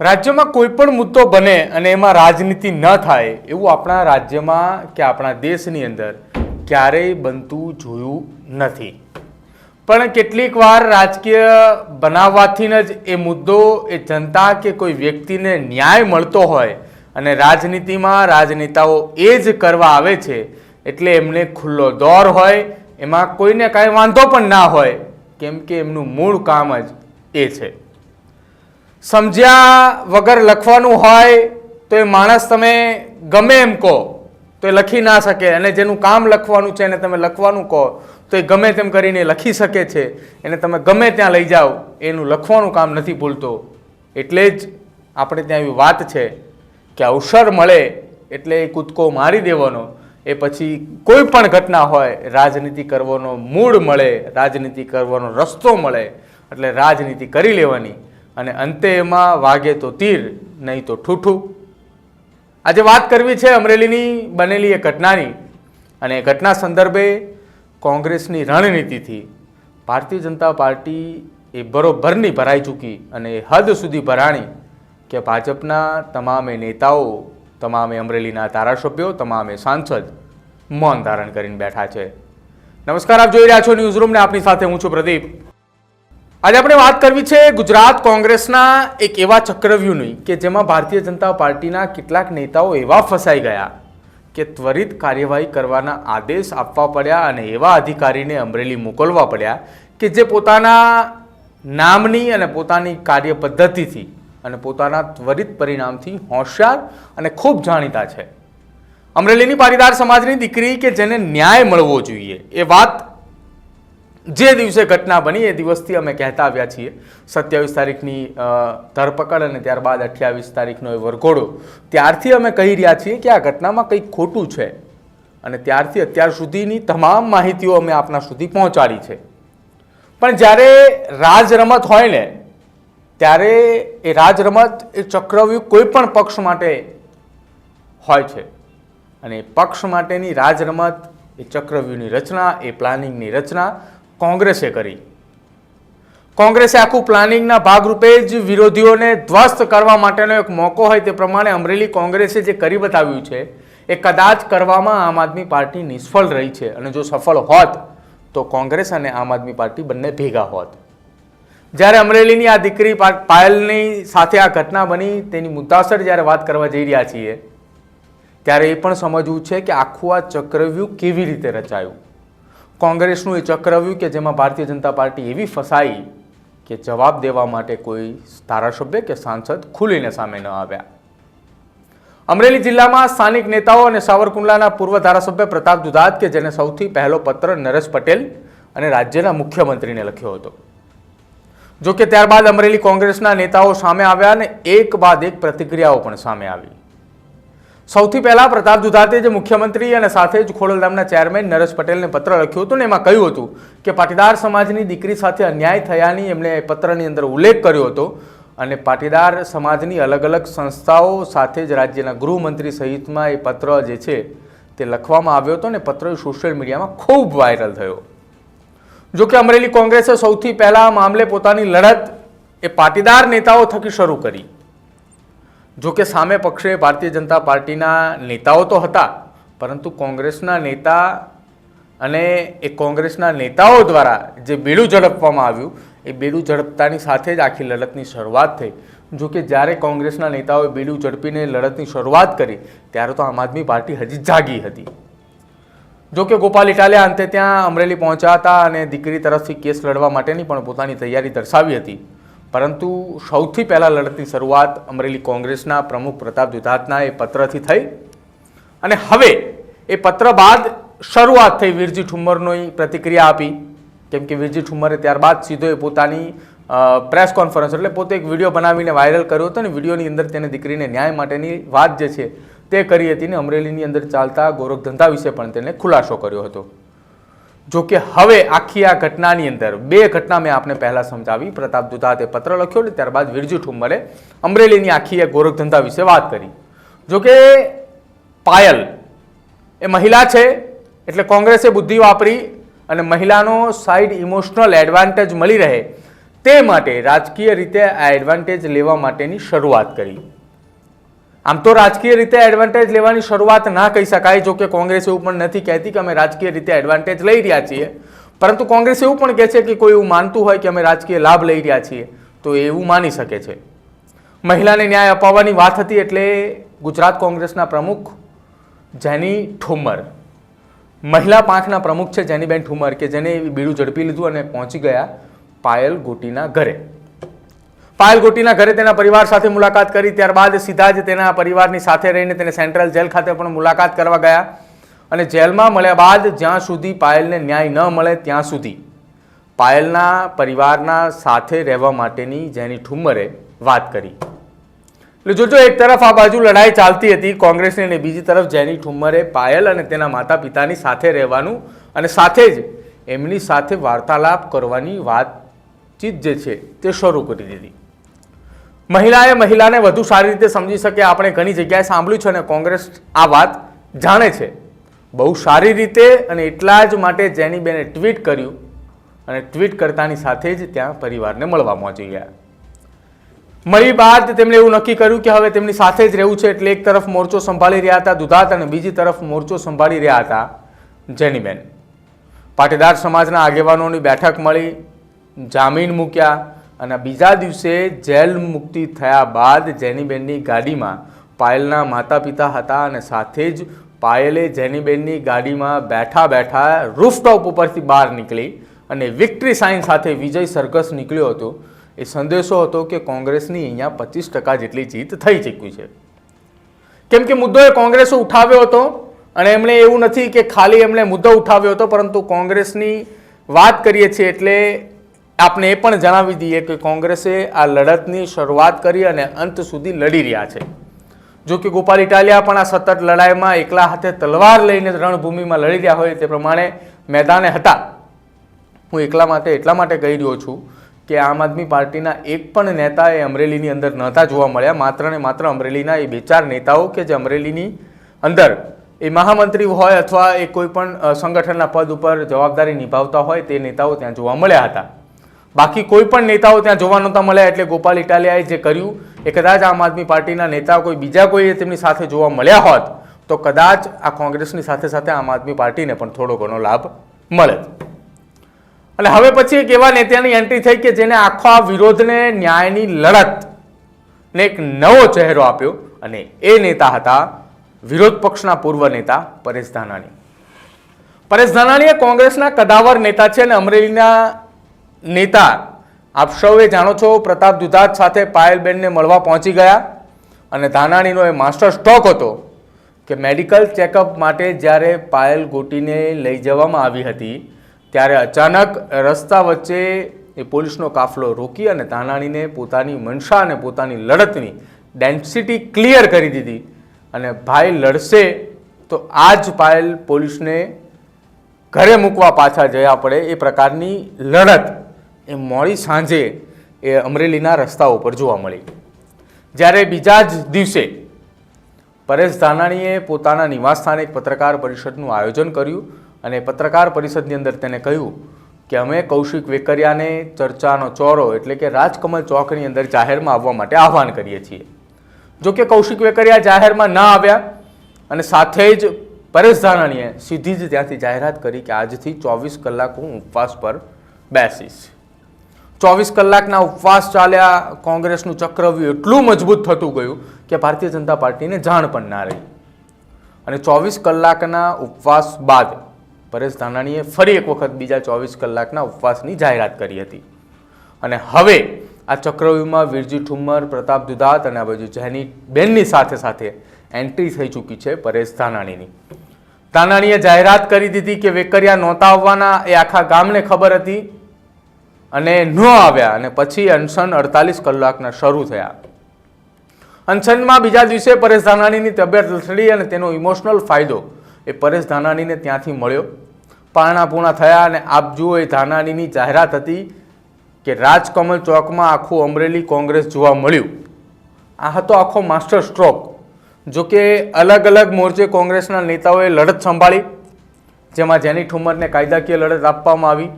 રાજ્યમાં કોઈ પણ મુદ્દો બને અને એમાં રાજનીતિ ન થાય, એવું આપણા રાજ્યમાં કે આપણા દેશની અંદર ક્યારેય બનતું જોયું નથી. પણ કેટલીક વાર રાજકીય બનાવવાથી જ એ મુદ્દો એ જનતા કે કોઈ વ્યક્તિને ન્યાય મળતો હોય અને રાજનીતિમાં રાજનેતાઓ એ જ કરવા આવે છે, એટલે એમને ખુલ્લો દોર હોય, એમાં કોઈને કાંઈ વાંધો પણ ના હોય, કેમ કે એમનું મૂળ કામ જ એ છે. સમજ્યા વગર લખવાનું હોય તો એ માણસ તમે ગમે એમ કહો, તો એ લખી ના શકે. અને જેનું કામ લખવાનું છે એને તમે લખવાનું કહો, તો એ ગમે તેમ કરીને લખી શકે છે. એને તમે ગમે ત્યાં લઈ જાઓ, એનું લખવાનું કામ નથી ભૂલતો. એટલે જ આપણે ત્યાં એવી વાત છે કે અવસર મળે એટલે એ કૂદકો મારી દેવાનો. એ પછી કોઈ પણ ઘટના હોય, રાજનીતિ કરવાનો મૂળ મળે, રાજનીતિ કરવાનો રસ્તો મળે, એટલે રાજનીતિ કરી લેવાની. અને અંતે એમાં વાગે તો તીર, નહીં તો ઠૂઠું. આજે વાત કરવી છે અમરેલીની બનેલી એ ઘટનાની. અને એ ઘટના સંદર્ભે કોંગ્રેસની રણનીતિથી ભારતીય જનતા પાર્ટી એ બરોબરની ભરાઈ ચૂકી અને હદ સુધી ભરાણી કે ભાજપના તમામે નેતાઓ, તમામે અમરેલીના ધારાસભ્યો, તમામે સાંસદ મૌન ધારણ કરીને બેઠા છે. નમસ્કાર, આપ જોઈ રહ્યા છો ન્યૂઝરૂમને આપની સાથે હું છું પ્રદીપ. આજે આપણે વાત કરવી છે ગુજરાત કોંગ્રેસના એક એવા ચક્રવ્યૂહની કે જેમાં ભારતીય જનતા પાર્ટીના કેટલાક નેતાઓ એવા ફસાઈ ગયા કે ત્વરિત કાર્યવાહી કરવાના આદેશ આપવા પડ્યા અને એવા અધિકારીને અમરેલી મોકલવા પડ્યા કે જે પોતાના નામની અને પોતાની કાર્ય પદ્ધતિથી અને પોતાના ત્વરિત પરિણામથી હોશિયાર અને ખૂબ જાણીતા છે. અમરેલીની પાટીદાર સમાજની દીકરી કે જેને ન્યાય મળવો જોઈએ એ વાત જે દિવસે ઘટના બની એ દિવસથી અમે કહેતા આવ્યા છીએ. સત્યાવીસ તારીખની ધરપકડ અને ત્યારબાદ અઠ્યાવીસ તારીખનો એ વરઘોડો. ત્યારથી અમે કહી રહ્યા છીએ કે આ ઘટનામાં કંઈક ખોટું છે. અને ત્યારથી અત્યાર સુધીની તમામ માહિતીઓ અમે આપના સુધી પહોંચાડી છે. પણ જ્યારે રાજ રમત હોય ને, ત્યારે એ રાજ રમત એ ચક્રવ્યૂહ કોઈ પણ પક્ષ માટે હોય છે. અને પક્ષ માટેની રાજ રમત એ ચક્રવ્યૂહની રચના, એ પ્લાનિંગની રચના કોંગ્રેસે કરી. કોંગ્રેસે આખું પ્લાનિંગના ભાગરૂપે જ વિરોધીઓને ધ્વસ્ત કરવા માટેનો એક મોકો હોય તે પ્રમાણે અમરેલી કોંગ્રેસે જે કરી બતાવ્યું છે, એ કદાચ કરવામાં આમ આદમી પાર્ટી નિષ્ફળ રહી છે. અને જો સફળ હોત, તો કોંગ્રેસ અને આમ આદમી પાર્ટી બંને ભેગા હોત. જ્યારે અમરેલીની આ દીકરી પાયલની સાથે આ ઘટના બની, તેની મુદ્દાસર જ્યારે વાત કરવા જઈ રહ્યા છીએ, ત્યારે એ પણ સમજવું છે કે આખું આ ચક્રવ્યૂહ કેવી રીતે રચાયું. કોંગ્રેસનું એ ચક્રવ્યૂહ કે જેમાં ભારતીય જનતા પાર્ટી એવી ફસાઈ કે જવાબ દેવા માટે કોઈ ધારાસભ્ય કે સાંસદ ખુલીને સામે ન આવ્યા. અમરેલી જિલ્લામાં સ્થાનિક નેતાઓ અને સાવરકુંડલાના પૂર્વ ધારાસભ્ય પ્રતાપ દુધાત, કે જેને સૌથી પહેલો પત્ર નરેશ પટેલ અને રાજ્યના મુખ્યમંત્રીને લખ્યો હતો. જો કે ત્યારબાદ અમરેલી કોંગ્રેસના નેતાઓ સામે આવ્યા અને એક બાદ એક પ્રતિક્રિયાઓ પણ સામે આવી. સૌથી પહેલા પ્રતાપ દુધાતે જે મુખ્યમંત્રી અને સાથે જ ખોડલધામના ચેરમેન નરેશ પટેલને પત્ર લખ્યો હતો ને એમાં કહ્યું હતું કે પાટીદાર સમાજની દીકરી સાથે અન્યાય થયાની એમણે પત્રની અંદર ઉલ્લેખ કર્યો હતો અને પાટીદાર સમાજની અલગ અલગ સંસ્થાઓ સાથે જ રાજ્યના ગૃહમંત્રી સહિતમાં એ પત્ર જે છે તે લખવામાં આવ્યો હતો ને પત્ર સોશિયલ મીડિયામાં ખૂબ વાયરલ થયો. જો કે અમરેલી કોંગ્રેસે સૌથી પહેલા મામલે પોતાની લડત એ પાટીદાર નેતાઓ થકી શરૂ કરી. જો કે સામે પક્ષે ભારતીય જનતા પાર્ટીના નેતાઓ તો હતા, પરંતુ કોંગ્રેસના નેતા અને એ કોંગ્રેસના નેતાઓ દ્વારા જે બેડું ઝડપવામાં આવ્યું, એ બેડું ઝડપતાની સાથે જ આખી લડતની શરૂઆત થઈ. જો કે જ્યારે કોંગ્રેસના નેતાઓએ બેડું ઝડપીને લડતની શરૂઆત કરી, ત્યારે તો આમ આદમી પાર્ટી હજી જાગી હતી. જો કે ગોપાલ ઇટાલિયા અંતે ત્યાં અમરેલી પહોંચ્યા હતા અને દીકરી તરફથી કેસ લડવા માટેની પણ પોતાની તૈયારી દર્શાવી હતી. પરંતુ સૌથી પહેલાં લડતની શરૂઆત અમરેલી કોંગ્રેસના પ્રમુખ પ્રતાપ દુધાતના એ પત્રથી થઈ. અને હવે એ પત્ર બાદ શરૂઆત થઈ વીરજી ઠુમ્મરની પ્રતિક્રિયા આપી. કેમ કે વીરજી ઠુમ્મરે ત્યારબાદ સીધો એ પોતાની પ્રેસ કોન્ફરન્સ એટલે પોતે એક વીડિયો બનાવીને વાયરલ કર્યો હતો ને વિડીયોની અંદર તેને દીકરીને ન્યાય માટેની વાત જે છે તે કરી હતી ને અમરેલીની અંદર ચાલતા ગોરખધંધા વિશે પણ તેને ખુલાસો કર્યો હતો. જો કે હવે આખી આ ઘટનાની અંદર બે ઘટના મેં આપને પહેલા સમજાવી. પ્રતાપ દુધાતે પત્ર લખ્યો ને ત્યારબાદ વિરજુ ઠુમ્મરે અમરેલીની આખી આ ગોરખધંધા વિશે વાત કરી. જો કે પાયલ એ મહિલા છે, એટલે કોંગ્રેસે બુદ્ધિ વાપરી અને મહિલાનો સાઈડ ઇમોશનલ એડવાન્ટેજ મળી રહે તે માટે રાજકીય રીતે આ એડવાન્ટેજ લેવા માટેની શરૂઆત કરી. આમ તો રાજકીય રીતે એડવાન્ટેજ લેવાની શરૂઆત ના કહી શકાય, જો કે કોંગ્રેસ એવું પણ નથી કહેતી કે અમે રાજકીય રીતે એડવાન્ટેજ લઈ રહ્યા છીએ. પરંતુ કોંગ્રેસ એવું પણ કહે છે કે કોઈ એવું માનતું હોય કે અમે રાજકીય લાભ લઈ રહ્યા છીએ, તો એવું માની શકે છે. મહિલાને ન્યાય અપાવવાની વાત હતી એટલે ગુજરાત કોંગ્રેસના પ્રમુખ જેની ઠુમર, મહિલા પાંખના પ્રમુખ છે જેનીબેન ઠુમર, કે જેને બીડું ઝડપી લીધું અને પહોંચી ગયા પાયલ ગોટીના ઘરે. પાયલ ગોટીના ઘરે તેના પરિવાર સાથે મુલાકાત કરી, ત્યારબાદ સીધા જ તેના પરિવારની સાથે રહીને તેને સેન્ટ્રલ જેલ ખાતે પણ મુલાકાત કરવા ગયા અને જેલમાં મળ્યા બાદ જ્યાં સુધી પાયલને ન્યાય ન મળે ત્યાં સુધી પાયલના પરિવારના સાથે રહેવા માટેની જેની ઠુમ્મરે વાત કરી. એટલે જોજો, એક તરફ આ બાજુ લડાઈ ચાલતી હતી કોંગ્રેસની અને બીજી તરફ જેની ઠુમ્મરે પાયલ અને તેના માતા પિતાની સાથે રહેવાનું અને સાથે જ એમની સાથે વાર્તાલાપ કરવાની વાતચીત જે છે તે શરૂ કરી દીધી. મહિલાએ મહિલાને વધુ સારી રીતે સમજી શકે આપણે ઘણી જગ્યાએ સાંભળ્યું છે અને કોંગ્રેસ આ વાત જાણે છે. બહુ સારી રીતે અને એટલા જ માટે જેની બેને ટ્વીટ કર્યું અને ટ્વીટ કરતાની સાથે જ ત્યાં પરિવારને મળવા પહોંચી ગયા. મળી બાદ તેમણે એવું નક્કી કર્યું કે હવે તેમની સાથે જ રહેવું છે એટલે એક તરફ મોરચો સંભાળી રહ્યા હતા દુધાત અને બીજી તરફ મોરચો સંભાળી રહ્યા હતા જેનીબેન. પાટીદાર સમાજના આગેવાનોની બેઠક મળી, જામીન મૂક્યા અને બીજા દિવસે જેલ મુક્તિ થયા બાદ જેનીબેનની ગાડીમાં પાયલના માતા પિતા હતા અને સાથે જ પાયલે જેનીબેનની ગાડીમાં બેઠા બેઠા રૂફટોપ ઉપરથી બહાર નીકળી અને વિક્ટરી સાઇન સાથે વિજય સરઘસ નીકળ્યો હતો. એ સંદેશો હતો કે કોંગ્રેસની અહીંયા પચીસ ટકા જેટલી જીત થઈ ચૂકી છે. કેમ કે મુદ્દો એ કોંગ્રેસે ઉઠાવ્યો હતો અને એમણે એવું નથી કે ખાલી એમણે મુદ્દો ઉઠાવ્યો હતો, પરંતુ કોંગ્રેસની વાત કરીએ છીએ એટલે આપણે એ પણ જણાવી દઈએ કે કોંગ્રેસે આ લડતની શરૂઆત કરી અને અંત સુધી લડી રહ્યા છે. જો કે ગોપાલ ઇટાલિયા પણ આ સતત લડાઈમાં એકલા હાથે તલવાર લઈને રણભૂમિમાં લડી રહ્યા હોય તે પ્રમાણે મેદાને હતા. હું એકલા માટે એટલા માટે કહી રહ્યો છું કે આમ આદમી પાર્ટીના એક પણ નેતા એ અમરેલીની અંદર નહોતા જોવા મળ્યા. માત્ર ને માત્ર અમરેલીના એ બે ચાર નેતાઓ કે જે અમરેલીની અંદર એ મહામંત્રી હોય અથવા એ કોઈ પણ સંગઠનના પદ ઉપર જવાબદારી નિભાવતા હોય તે નેતાઓ ત્યાં જોવા મળ્યા હતા. બાકી કોઈ પણ નેતાઓ ત્યાં જોવા નહોતા મળ્યા, એટલે ગોપાલ ઇટાલિયાએ જે કર્યું, એ કદાચ આમ આદમી પાર્ટીના નેતા કોઈ બીજા કોઈ તેમની સાથે જોવા મળ્યા હોત, તો કદાચ આ કોંગ્રેસની સાથે સાથે આમ આદમી પાર્ટીને પણ થોડો ઘણો લાભ મળે. અને હવે પછી એક એવા નેતાની એન્ટ્રી થઈ કે જેને આખો આ વિરોધને ન્યાયની લડત ને એક નવો ચહેરો આપ્યો, અને એ નેતા હતા વિરોધ પક્ષના પૂર્વ નેતા પરેશ ધાનાણી. પરેશ ધાનાણી એ કોંગ્રેસના કદાવર નેતા છે અને અમરેલીના નેતા આપ સૌએ જાણો છો પ્રતાપ દુધાત સાથે પાયલબેનને મળવા પહોંચી ગયા અને ધાનાણીનો એ માસ્ટર સ્ટોક હતો કે મેડિકલ ચેકઅપ માટે જ્યારે પાયલ ગોટીને લઈ જવામાં આવી હતી, ત્યારે અચાનક રસ્તા વચ્ચે એ પોલીસનો કાફલો રોકી અને ધાનાણીને પોતાની મનસા અને પોતાની લડતની ડેન્સિટી ક્લિયર કરી દીધી. અને ભાઈ લડશે તો આ જ પાયલ પોલીસને ઘરે મૂકવા પાછા જયા પડે એ પ્રકારની લડત. એ મોડી સાંજે એ અમરેલીના રસ્તા ઉપર જોવા મળી. જ્યારે બીજા જ દિવસે પરેશ ધાનાણીએ પોતાના નિવાસસ્થાને એક પત્રકાર પરિષદનું આયોજન કર્યું અને પત્રકાર પરિષદની અંદર તેને કહ્યું કે અમે કૌશિક વેકરિયાને ચર્ચાનો ચોરો એટલે કે રાજકમલ ચોકની અંદર જાહેરમાં આવવા માટે આહવાન કરીએ છીએ. જો કે કૌશિક વેકરિયા જાહેરમાં ના આવ્યા અને સાથે જ પરેશ ધાનાણીએ સીધી જ ત્યાંથી જાહેરાત કરી કે આજથી ચોવીસ કલાક હું ઉપવાસ પર બેસીશ. ચોવીસ કલાકના ઉપવાસ ચાલ્યા, કોંગ્રેસનું ચક્રવ્યૂહ એટલું મજબૂત થતું ગયું કે ભારતીય જનતા પાર્ટીને જાણ પણ ના રહી. અને ચોવીસ કલાકના ઉપવાસ બાદ પરેશ ધાનાણીએ ફરી એક વખત બીજા ચોવીસ કલાકના ઉપવાસની જાહેરાત કરી હતી. અને હવે આ ચક્રવ્યૂહમાં વીરજી ઠુમ્મર, પ્રતાપ દુધાત અને બાજુ જેની બેનની સાથે સાથે એન્ટ્રી થઈ ચૂકી છે પરેશ ધાનાણીની. ધાનાણીએ જાહેરાત કરી દીધી કે વેકરિયા નહોતા આવવાના, એ આખા ગામને ખબર હતી. અને ન આવ્યા અને પછી અનશન અડતાલીસ કલાકના શરૂ થયા. અનશનમાં બીજા દિવસે પરેશ ધાનાણીની તબિયત લથડી અને તેનો ઇમોશનલ ફાયદો એ પરેશ ધાનાણીને ત્યાંથી મળ્યો. પારણાપૂર્ણા થયા અને આપ જુઓ એ ધાનાણીની જાહેરાત હતી કે રાજકમલ ચોકમાં આખું અમરેલી કોંગ્રેસ જોવા મળ્યું. આ હતો આખો માસ્ટર સ્ટ્રોક જોકે અલગ અલગ મોરચે કોંગ્રેસના નેતાઓએ લડત સંભાળી, જેમાં જેની ઠુમરને કાયદાકીય લડત આપવામાં આવી.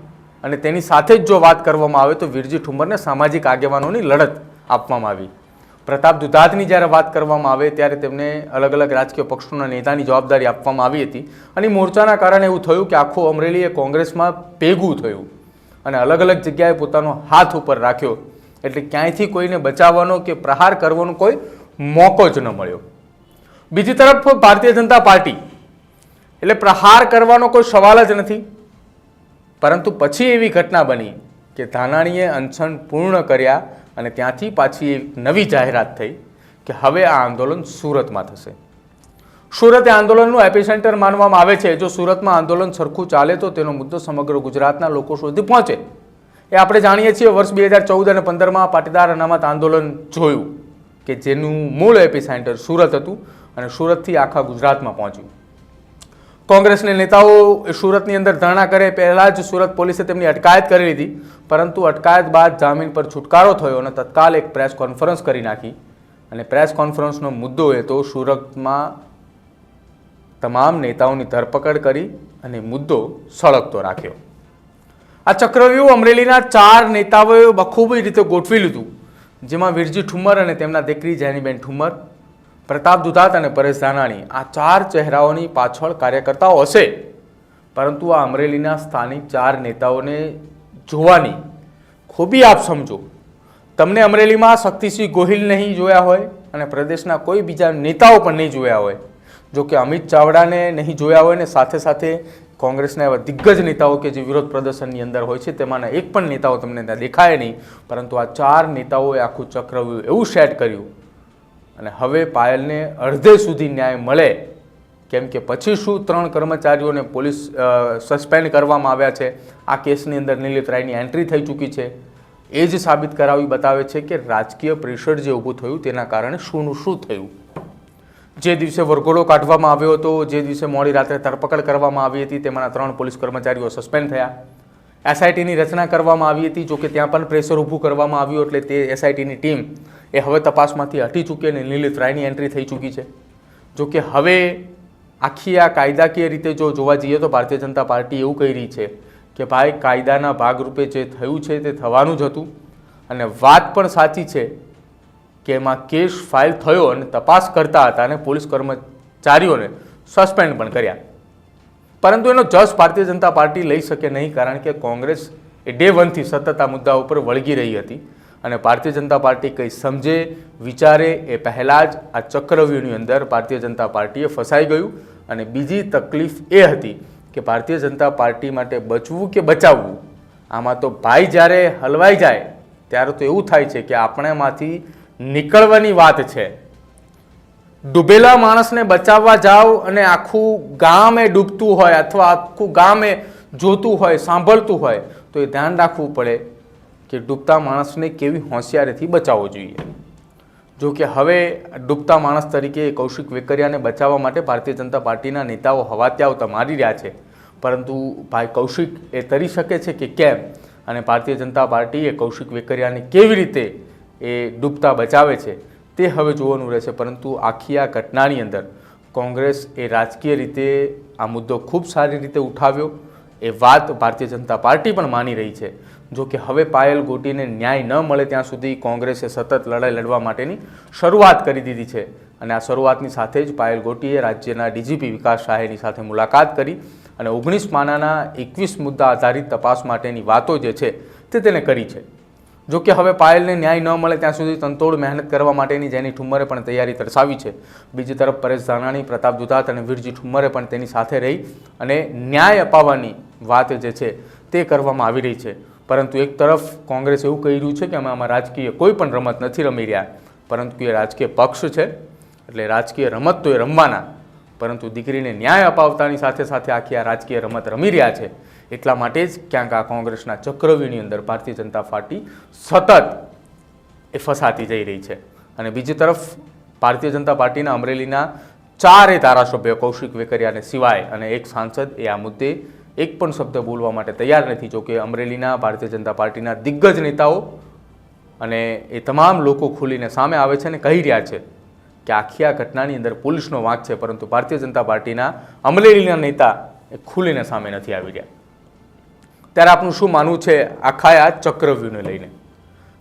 અને તેની સાથે જ જો વાત કરવામાં આવે તો વીરજી ઠુંબરને સામાજિક આગેવાનોની લડત આપવામાં આવી. પ્રતાપ દુધાતની જ્યારે વાત કરવામાં આવે ત્યારે તેમને અલગ અલગ રાજકીય પક્ષોના નેતાની જવાબદારી આપવામાં આવી હતી અને મોરચાના કારણે એવું થયું કે આખું અમરેલી એ કોંગ્રેસમાં ભેગું થયું અને અલગ અલગ જગ્યાએ પોતાનો હાથ ઉપર રાખ્યો. એટલે ક્યાંયથી કોઈને બચાવવાનો કે પ્રહાર કરવાનો કોઈ મોકો જ ન મળ્યો. બીજી તરફ ભારતીય જનતા પાર્ટી. એટલે પ્રહાર કરવાનો કોઈ સવાલ જ નથી. પરંતુ પછી એવી ઘટના બની કે ધાનાણીએ અનશન પૂર્ણ કર્યા અને ત્યાંથી પાછી એક નવી જાહેરાત થઈ કે હવે આ આંદોલન સુરતમાં થશે. સુરત એ આંદોલનનું એપિસેન્ટર માનવામાં આવે છે. જો સુરતમાં આંદોલન સરખું ચાલે તો તેનો મુદ્દો સમગ્ર ગુજરાતના લોકો સુધી પહોંચે. એ આપણે જાણીએ છીએ વર્ષ બે હજાર ચૌદ અને પંદરમાં પાટીદાર અનામત આંદોલન જોયું કે જેનું મૂળ એપિસેન્ટર સુરત હતું અને સુરતથી આખા ગુજરાતમાં પહોંચ્યું. કોંગ્રેસના નેતાઓ સુરતની અંદર ધરણા કરે, પહેલાં જ સુરત પોલીસે તેમની અટકાયત કરી લીધી, પરંતુ અટકાયત બાદ જામીન પર છુટકારો થયો અને તત્કાલ એક પ્રેસ કોન્ફરન્સ કરી નાખી. અને પ્રેસ કોન્ફરન્સનો મુદ્દો એ તો સુરતમાં તમામ નેતાઓની ધરપકડ કરી અને મુદ્દો સળગતો રાખ્યો. આ ચક્રવ્યૂહ અમરેલીના ચાર નેતાઓએ બખૂબી રીતે ગોઠવી લીધું, જેમાં વીરજી ઠુમ્મર અને તેમના દીકરી જેનીબેન ઠુમ્મર પ્રતાપ દુધાત અને પરેશ ધાનાણી આ ચાર ચહેરાઓની પાછળ કાર્યકર્તાઓ હશે. પરંતુ આ અમરેલીના સ્થાનિક ચાર નેતાઓને જોવાની ખૂબી આપ સમજો. તમને અમરેલીમાં શક્તિસિંહ ગોહિલ નહીં જોયા હોય અને પ્રદેશના કોઈ બીજા નેતાઓ પણ નહીં જોયા હોય. જો કે અમિત ચાવડાને નહીં જોયા હોય ને સાથે સાથે કોંગ્રેસના એવા દિગ્ગજ નેતાઓ કે જે વિરોધ પ્રદર્શનની અંદર હોય છે તેમાંના એક પણ નેતાઓ તમને ત્યાં દેખાય નહીં. પરંતુ આ ચાર નેતાઓએ આખું ચક્રવ્યૂહ એવું સેટ કર્યું અને હવે પાયલને અડધે સુધી ન્યાય મળે. કેમ કે પછી શું ત્રણ કર્મચારીઓને પોલીસ સસ્પેન્ડ કરવામાં આવ્યા છે? આ કેસની અંદર નિલિત રાયની એન્ટ્રી થઈ ચૂકી છે. એ જ સાબિત કરાવી બતાવે છે કે રાજકીય પ્રેશર જે ઊભું થયું તેના કારણે શુંનું શું થયું? જે દિવસે વરઘોડો કાઢવામાં આવ્યો હતો, જે દિવસે મોડી રાત્રે ધરપકડ કરવામાં આવી હતી, તેમાંના ત્રણ પોલીસ કર્મચારીઓ સસ્પેન્ડ થયા. એસઆઈટીની રચના કરવામાં આવી હતી, જોકે ત્યાં પણ પ્રેશર ઊભું કરવામાં આવ્યું એટલે તે એસઆઈટીની ટીમ એ હવે તપાસમાંથી હટી ચૂકી અને લીલિત રાયની એન્ટ્રી થઈ ચૂકી છે. જોકે હવે આખી આ કાયદાકીય રીતે જો જોવા જઈએ તો ભારતીય જનતા પાર્ટી એવું કહી રહી છે કે ભાઈ, કાયદાના ભાગરૂપે જે થયું છે તે થવાનું જ હતું. અને વાત પણ સાચી છે કે એમાં કેસ ફાઇલ થયો અને તપાસ કરતા હતા અને પોલીસ કર્મચારીઓને સસ્પેન્ડ પણ કર્યા. પરંતુ એનો જસ ભારતીય જનતા પાર્ટી લઈ શકે નહીં કારણ કે કોંગ્રેસ એ ડે વનથી સતત આ મુદ્દા ઉપર વળગી રહી હતી અને ભારતીય જનતા પાર્ટી કંઈ સમજે, વિચારે એ પહેલાં જ આ ચક્રવ્યૂહની અંદર ભારતીય જનતા પાર્ટીએ ફસાઈ ગયું. અને બીજી તકલીફ એ હતી કે ભારતીય જનતા પાર્ટી માટે બચવું કે બચાવવું, આમાં તો ભાઈ જ્યારે હલવાઈ જાય, ત્યારે તો એવું થાય છે કે આપણેમાંથી નીકળવાની વાત છે. ડૂબેલા માણસને બચાવવા જાઓ અને આખું ગામ ડૂબતું હોય અથવા આખું ગામ જોતું હોય, સાંભળતું હોય, તો એ ધ્યાન રાખવું પડે કે ડૂબતા માણસને કેવી હોશિયારીથી બચાવવો જોઈએ. જો કે હવે ડૂબતા માણસ તરીકે કૌશિક વેકરિયાને બચાવવા માટે ભારતીય જનતા પાર્ટીના નેતાઓ હવાત્યાઓ મારી રહ્યા છે. પરંતુ ભાઈ કૌશિક એ તરી શકે છે કે કેમ? અને ભારતીય જનતા પાર્ટી એ કૌશિક વેકરિયાને કેવી રીતે એ ડૂબતા બચાવે છે? તે હવે જોવાનું રહેશે. પરંતુ આખી આ ઘટનાની અંદર કોંગ્રેસ એ રાજકીય રીતે આ મુદ્દો ખૂબ સારી રીતે ઉઠાવ્યો. એ વાત ભારતીય જનતા પાર્ટી પણ માની રહી છે. જો કે હવે પાયલ ગોટીને ન્યાય ન મળે ત્યાં સુધી કોંગ્રેસે સતત લડાઈ લડવા માટેની શરૂઆત કરી દીધી છે. અને આ શરૂઆતની સાથે જ પાયલ ગોટીએ રાજ્યના ડીજીપી વિકાસ શાહેની સાથે મુલાકાત કરી અને ઓગણીસ માનાના એકવીસ મુદ્દા આધારિત તપાસ માટેની વાતો જે છે તે તેને કરી છે. જો કે હવે પાયલને ન્યાય ન મળે ત્યાં સુધી તંતોડ મહેનત કરવા માટેની જેની ઠુમ્મરે પણ તૈયારી દર્શાવી છે. બીજી તરફ પરેશ ધાનાણી પ્રતાપ દુધાત અને વીરજી ઠુમ્મરે પણ તેની સાથે રહી અને ન્યાય અપાવવાની વાત જે છે તે કરવામાં આવી રહી છે. પરંતુ એક તરફ કોંગ્રેસ એવું કહી રહ્યું છે કે અમે આમાં રાજકીય કોઈ પણ રમત નથી રમી રહ્યા. પરંતુ એ રાજકીય પક્ષ છે, એટલે રાજકીય રમત તો એ રમવાના. પરંતુ દીકરીને ન્યાય અપાવતાની સાથે સાથે આખી આ રાજકીય રમત રમી રહ્યા છે. એટલા માટે જ ક્યાંક આ કોંગ્રેસના ચક્રવ્યૂહની અંદર ભારતીય જનતા પાર્ટી સતત એ ફસાતી જઈ રહી છે. અને બીજી તરફ ભારતીય જનતા પાર્ટીના અમરેલીના ચારે ધારાસભ્યો કૌશિક વેકરિયાને સિવાય અને એક સાંસદ એ આ મુદ્દે એક પણ શબ્દ બોલવા માટે તૈયાર નથી. જોકે અમરેલીના ભારતીય જનતા પાર્ટીના દિગ્ગજ નેતાઓ અને એ તમામ લોકો ખુલીને સામે આવે છે અને કહી રહ્યા છે કે આખી આ ઘટનાની અંદર પોલીસનો વાંક છે, પરંતુ ભારતીય જનતા પાર્ટીના અમરેલીના નેતા એ ખુલીને સામે નથી આવી રહ્યા. ત્યારે આપનું શું માનવું છે આખા આ ચક્રવ્યૂહને લઈને?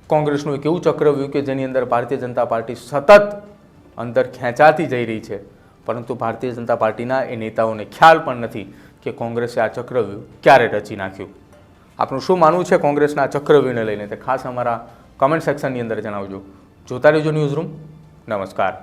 કોંગ્રેસનું એક એવું ચક્રવ્યૂહ કે જેની અંદર ભારતીય જનતા પાર્ટી સતત અંદર ખેંચાતી જઈ રહી છે, પરંતુ ભારતીય જનતા પાર્ટીના એ નેતાઓને ખ્યાલ પણ નથી કે કોંગ્રેસે આ ચક્રવ્યૂહ ક્યારે રચી નાખ્યું. આપણું શું માનવું છે કોંગ્રેસના આ ચક્રવ્યૂહને લઈને? તે ખાસ અમારા કમેન્ટ સેક્શનની અંદર જણાવજો. જોતા રહેજો ન્યૂઝ રૂમ નમસ્કાર.